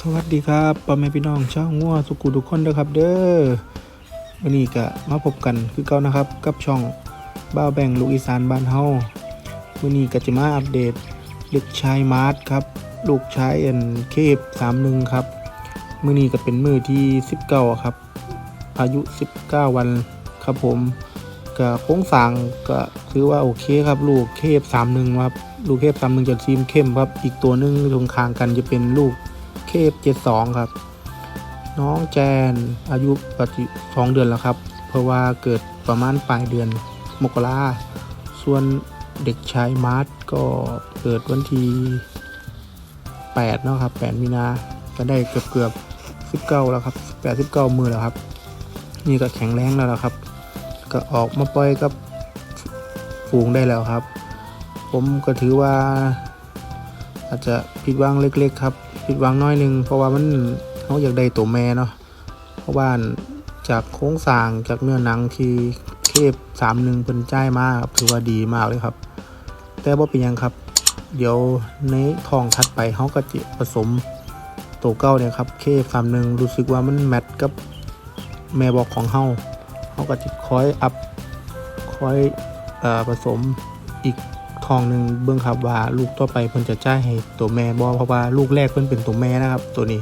สวัสดีครับพ่อแม่พี่น้องชาวงัวสุกุทุกคนเด้อครับ เด้อวันนี้ก็มาพบกันคือเก่านะครับ กับช่องบ้าแบ่งลูกอีสานบ้านเฮาวันนี้ก็จะมาอัปเดตเด็กชายมาร์ทครับ ลูกชายเอ็นเคฟสามหนึ่งครับมื้อนี้ก็เป็นมื้อที่19ครับ อายุ19วันครับผมก็โค้งสางก็ถือว่าโอเคครับ ลูกเคฟสามหนึ่งครับ ลูกเคฟสามหนึ่งจะซีมเข้มครับ อีกตัวหนึงตรงคางกันจะเป็นลูก เคฟเจ็ดสองครับ น้องแจนอายุปัจจุสองเดือนแล้วครับ เพราะว่าเกิดประมาณปลายเดือนมกราส่วนเด็กชายมาร์ทก็เกิดวันที่8เนาะครับ8มีนาก็ได้เกือบเกือบ19 แล้วครับ 8 19 มือแล้วครับ นี่ก็แข็งแรงแล้วล่ะครับ ก็ออกมาปล่อยกับฝูงได้แล้วครับ ผมก็ถือว่า อาจจะผิดหวังเล็กๆครับ ผิดหวังน้อยหนึง เพราะว่ามันเขาอยากได้ตัวแม่เนาะเพราะว่าจากโค้งสร้างจากเนื้อหนังที่เคฟสามหนึ่งเป็นจ่ายมาครับถือว่าดีมากเลยครับ แต่ว่าเป็นยังครับ เดี๋ยวในทองถัดไปเขาก็จะผสมตัวเก้าเนี่ยครับเคฟสามหนึ่งรู้สึกว่ามันแมทกับแม่บอกของเฮาเขาก็จะคอยอัพคอยอผสมอีก ทองหนึ่งเบื้องครับว่าลูกต่อไปเพิ่นจะจ่ายให้ตัวแม่บอเพราะว่าลูกแรกเพิ่นเป็นตัวแม่นะครับตัวนี้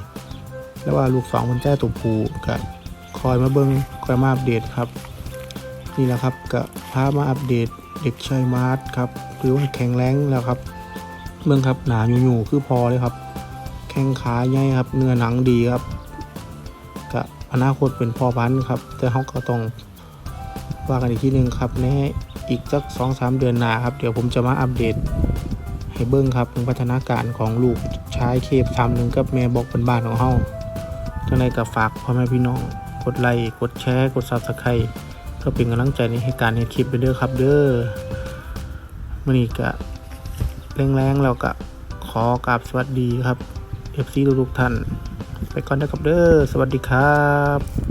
แล้วว่าลูกสองเพิ่นจ่ายตัวผู้ก็คอยมาเบิ้งคอยมาอัปเดตครับ นี่แหละครับก็พามาอัปเดตเด็กชายมาร์ทครับคือว่าแข็งแรงแล้วครับเบื้องครับหนาอยู่อยู่คือพอเลยครับ แข้งขาใหญ่ครับ เนื้อหนังดีครับก็อนาคตเป็นพ่อพันธุ์ครับ แต่เขาก็ต้องว่ากันอีกทีหนึ่งครับใน อีกสักสองสามเดือนหน้าครับ เดี๋ยวผมจะมาอัปเดต ให้เบิ้งครับถึงพัฒนาการของลูกชายเคฟสามหนึ่งกับแม่บอกเป็นบ้านของเฮาจังไรกับฝากพ่อแม่พี่น้อง กดไลค์กดแชร์ กดซับสไครต์เพื่อเป็นกำลังใจในให้การเห็นคลิปไปเด้อครับ เด้อมื่อนี้ก็แรงๆแล้วก็ขอกราบสวัสดีครับ FC ทุกๆท่าน ไปก่อนนะครับเด้อสวัสดีครับ